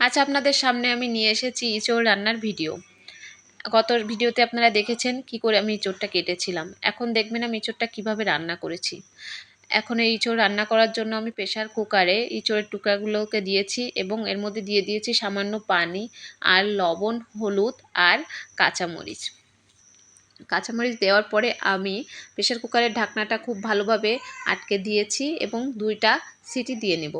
আজ আপনাদের সামনে আমি নিয়ে এসেছি ইঁচড় রান্নার ভিডিও। গত ভিডিওতে আপনারা দেখেছেন কি করে আমি ইঁচড়টা কেটেছিলাম। এখন দেখবেন আমি ইঁচড়টা কীভাবে রান্না করেছি। এখন এই ইঁচড় রান্না করার জন্য আমি প্রেশার কুকারে ইঁচড়ের টুকরাগুলোকে দিয়েছি এবং এর মধ্যে দিয়ে দিয়েছি সামান্য পানি আর লবণ, হলুদ আর কাঁচামরিচ। কাঁচামরিচ দেওয়ার পরে আমি প্রেশার কুকারের ঢাকনাটা খুব ভালোভাবে আটকে দিয়েছি এবং দুইটা সিটি দিয়ে নেব।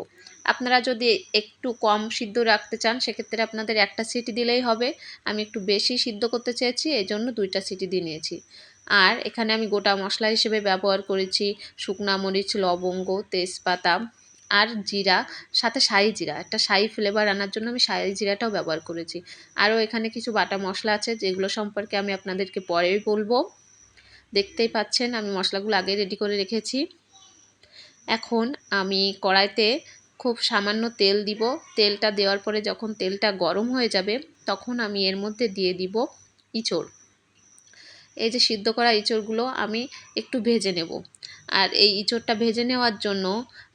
আপনারা যদি একটু কম সিদ্ধ রাখতে চান, সেক্ষেত্রে আপনাদের একটা সিটি দিলেই হবে। আমি একটু বেশি সিদ্ধ করতে চেয়েছি এই জন্য দুইটা সিটি দিয়ে নিয়েছি। আর এখানে আমি গোটা মশলা হিসেবে ব্যবহার করেছি শুকনা মরিচ, লবঙ্গ, তেজপাতা আর জিরা, সাথে শাহি জিরা। একটা শাহি ফ্লেভার আনার জন্য আমি শাহি জিরাটাও ব্যবহার করেছি। আরও এখানে কিছু বাটা মশলা আছে, যেগুলো সম্পর্কে আমি আপনাদেরকে পরেই বলব। দেখতেই পাচ্ছেন, আমি মশলাগুলো আগে রেডি করে রেখেছি। এখন আমি কড়াইতে খুব সামান্য তেল দিব। তেলটা দেওয়ার পরে যখন তেলটা গরম হয়ে যাবে, তখন আমি এর মধ্যে দিয়ে দিব ইঁচড়। এই যে সিদ্ধ করা ইঁচড়গুলো আমি একটু ভেজে নেব। আর এই ইঁচড়টা ভেজে নেওয়ার জন্য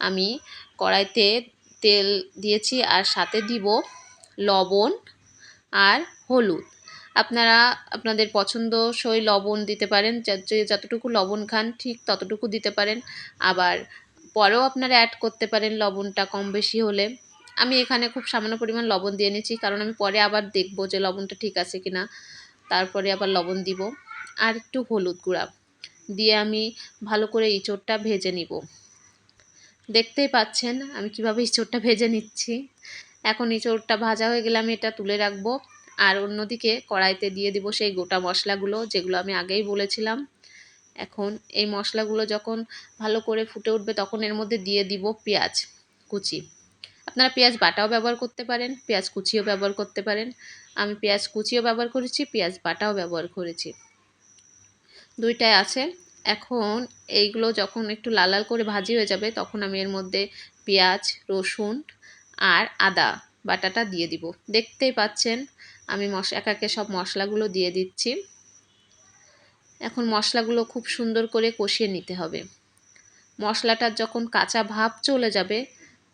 আমি কড়াইতে তেল দিয়েছি আর সাথে দিব লবণ আর হলুদ। আপনারা, আপনাদের পছন্দসই লবণ দিতে পারেন, যে যতটুকু লবণ খান ঠিক ততটুকু দিতে পারেন। আবার পরেও আপনারা অ্যাড করতে পারেন লবণটা কম বেশি হলে। আমি এখানে খুব সামান্য পরিমাণ লবণ দিয়ে নিচ্ছি, কারণ আমি পরে আবার দেখব যে লবণটা ঠিক আছে কি না তারপরে আবার লবণ দিব। আর একটু হলুদ গুঁড়া দিয়ে আমি ভালো করে ইঁচড়টা ভেজে নিব। দেখতেই পাচ্ছেন আমি কীভাবে ইঁচড়টা ভেজে নিচ্ছি। এখন ইঁচড়টা ভাজা হয়ে গেলে আমি এটা তুলে রাখব। আর অন্যদিকে কড়াইতে দিয়ে দিব সেই গোটা মশলাগুলো, যেগুলো আমি আগেই বলেছিলাম। এখন এই মশলাগুলো যখন ভালো করে ফুটে উঠবে তখন এর মধ্যে দিয়ে দিব পেঁয়াজ কুচি। আপনারা পেঁয়াজ বাটাও ব্যবহার করতে পারেন, পেঁয়াজ কুচিও ব্যবহার করতে পারেন। আমি পেঁয়াজ কুচিও ব্যবহার করেছি, পেঁয়াজ বাটাও ব্যবহার করেছি। দুইটাই আছে। এখন এইগুলো যখন একটু লাল লাল করে ভাজি হয়ে যাবে তখন আমি এর মধ্যে পেঁয়াজ, রসুন আর আদা বাটাটা দিয়ে দিব। দেখতেই পাচ্ছেন, আমি মশ একাকে সব মশলাগুলো দিয়ে দিচ্ছি। এখন মশলাগুলো খুব সুন্দর করে কষিয়ে নিতে হবে। মশলাটার যখন কাঁচা ভাব চলে যাবে,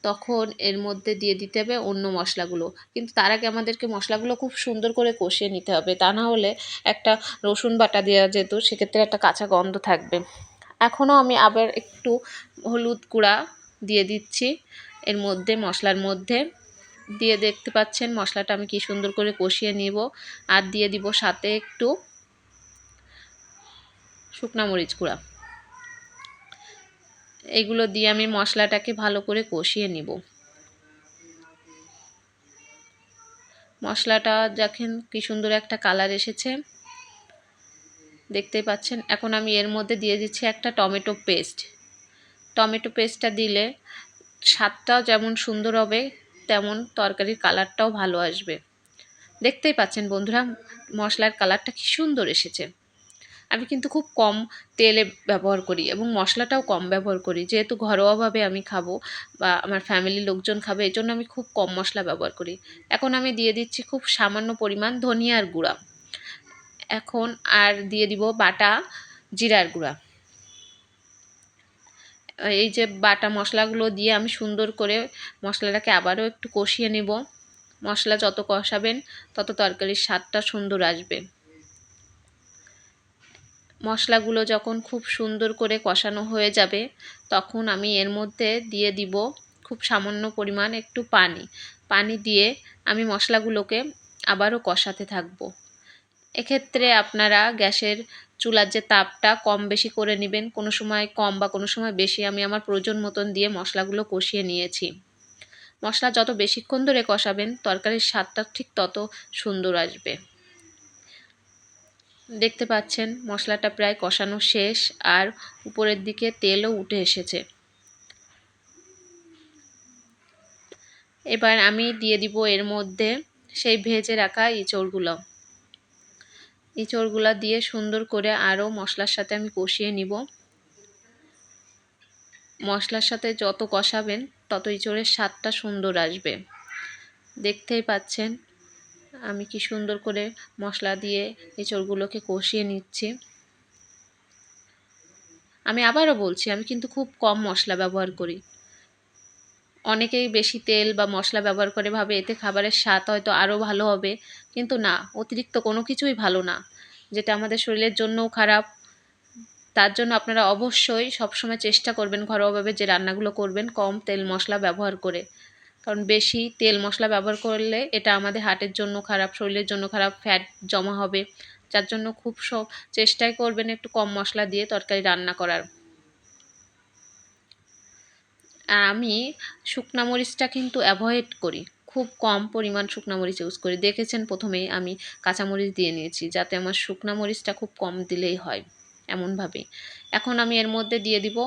তখন এর মধ্যে দিয়ে দিতে হবে অন্য মশলাগুলো। কিন্তু তার আগে আমাদেরকে মশলাগুলো খুব সুন্দর করে কষিয়ে নিতে হবে। তা না হলে একটা রসুন বাটা দেওয়া যেত, সেক্ষেত্রে একটা কাঁচা গন্ধ থাকবে। এখনও আমি আবার একটু হলুদ গুঁড়া দিয়ে দিচ্ছি এর মধ্যে, মশলার মধ্যে। দিয়ে দেখতে পাচ্ছেন মশলাটা আমি কি সুন্দর করে কষিয়ে নিব। আর দিয়ে দিব সাথে একটু শুকনা মরিচ গুঁড়া। এগুলো দিয়ে আমি মশলাটাকে ভালো করে কষিয়ে নিব। মশলাটা দেখেন কি সুন্দর একটা কালার এসেছে। দেখতেই পাচ্ছেন, এখন আমি এর মধ্যে দিয়ে দিচ্ছি একটা টমেটো পেস্ট। টমেটো পেস্টটা দিলে স্বাদটাও যেমন সুন্দর হবে, তেমন তরকারির কালারটাও ভালো আসবে। দেখতেই পাচ্ছেন বন্ধুরা, মশলার কালারটা কি সুন্দর এসেছে। আমি কিন্তু খুব কম তেলে ব্যবহার করি এবং মশলাটাও কম ব্যবহার করি। যেহেতু ঘরোয়াভাবে আমি খাব বা আমার ফ্যামিলির লোকজন খাবে এই জন্য আমি খুব কম মশলা ব্যবহার করি। এখন আমি দিয়ে দিচ্ছি খুব সামান্য পরিমাণ ধনিয়ার গুঁড়া। এখন আর দিয়ে দিব বাটা, জিরার গুঁড়া। এই যে বাটা মশলাগুলো দিয়ে আমি সুন্দর করে মশলাটাকে আবারও একটু কষিয়ে নেব। মশলা যত কষাবেন, তত তরকারির স্বাদটা সুন্দর আসবে। মশলাগুলো যখন খুব সুন্দর করে কষানো হয়ে যাবে, তখন আমি এর মধ্যে দিয়ে দিব খুব সামান্য পরিমাণ একটু পানি। পানি দিয়ে আমি মশলাগুলোকে আবারও কষাতে থাকব। এক্ষেত্রে আপনারা গ্যাসের চুলার যে তাপটা কম বেশি করে নেবেন, কোনো সময় কম বা কোনো সময় বেশি, আমি আমার প্রয়োজন মতন দিয়ে মশলাগুলো কষিয়ে নিয়েছি। মশলা যত বেশিক্ষণ ধরে কষাবেন, তরকারির স্বাদটা ঠিক তত সুন্দর আসবে। দেখতে পাচ্ছেন, মশলাটা প্রায় কষানো শেষ আর উপরের দিকে তেলও উঠে এসেছে। এবার আমি দিয়ে দিব এর মধ্যে সেই ভেজে রাখা ইঁচড়গুলো। ইঁচড়গুলো দিয়ে সুন্দর করে আরও মশলার সাথে আমি কষিয়ে নিব। মশলার সাথে যত কষাবেন, তত ইঁচড়ের স্বাদটা সুন্দর আসবে। দেখতেই পাচ্ছেন আমি কি সুন্দর করে মশলা দিয়ে এঁচড়গুলোকে কষিয়ে নিচ্ছি। আমি আবারও বলছি, আমি কিন্তু খুব কম মশলা ব্যবহার করি। অনেকেই বেশি তেল বা মশলা ব্যবহার করে, ভাবে এতে খাবারের স্বাদ হয়তো আরও ভালো হবে। কিন্তু না, অতিরিক্ত কোনো কিছুই ভালো না। যেটা আমাদের শরীরের জন্যও খারাপ। তার জন্য আপনারা অবশ্যই সবসময় চেষ্টা করবেন ঘরোয়াভাবে যে রান্নাগুলো করবেন, কম তেল মশলা ব্যবহার করে। কারণ বেশি তেল মশলা ব্যবহার করলে এটা আমাদের হার্টের জন্য খারাপ, শরীরের জন্য খারাপ ফ্যাট জমা হবে। যার জন্য খুব সব চেষ্টাই করবেন একটু কম মশলা দিয়ে তরকারি রান্না করার। আর আমি শুকনা মরিচটা কিন্তু অ্যাভয়েড করি। খুব কম পরিমাণ শুকনা মরিচ ইউজ করি। দেখেছেন প্রথমেই আমি কাঁচামরিচ দিয়ে নিয়েছি, যাতে আমার শুকনা মরিচটা খুব কম দিলেই হয়। এমনভাবে। এখন আমি এর মধ্যে দিয়ে দিব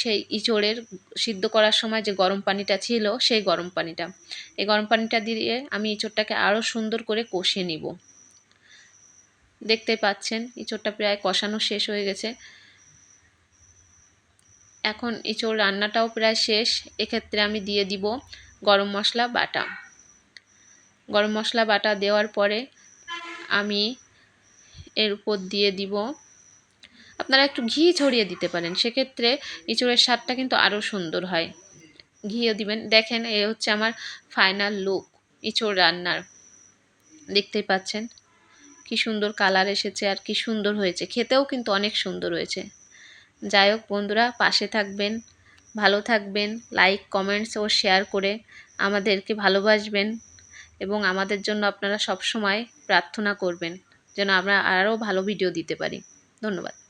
সেই ইঁচড়ের সিদ্ধ করার সময় যে গরম পানিটা ছিল সেই গরম পানিটা। এই গরম পানিটা দিয়ে আমি ইঁচড়টাকে আরও সুন্দর করে কষিয়ে নিব। দেখতে পাচ্ছেন, ইঁচড়টা প্রায় কষানো শেষ হয়ে গেছে। এখন ইঁচড় রান্নাটাও প্রায় শেষ। এক্ষেত্রে আমি দিয়ে দিব গরম মশলা, বাটা। গরম মশলা, বাটা দেওয়ার পরে আমি এর উপর দিয়ে দিব আপনারা একটু ঘি ছড়িয়ে দিতে পারেন। সেক্ষেত্রে ইঁচড়ের স্বাদটা কিন্তু আরও সুন্দর হয়। ঘিও দিবেন। দেখেন, এ হচ্ছে আমার ফাইনাল লুক ইঁচড় রান্নার। দেখতেই পাচ্ছেন? কি সুন্দর কালার এসেছে আর কি সুন্দর হয়েছে। খেতেও কিন্তু অনেক সুন্দর হয়েছে। যাই হোক বন্ধুরা, পাশে থাকবেন, ভালো থাকবেন লাইক কমেন্টস ও শেয়ার করে আমাদেরকে ভালোবাসবেন এবং আমাদের জন্য আপনারা সব সময় প্রার্থনা করবেন যেন আমরা আরও ভালো ভিডিও দিতে পারি। ধন্যবাদ।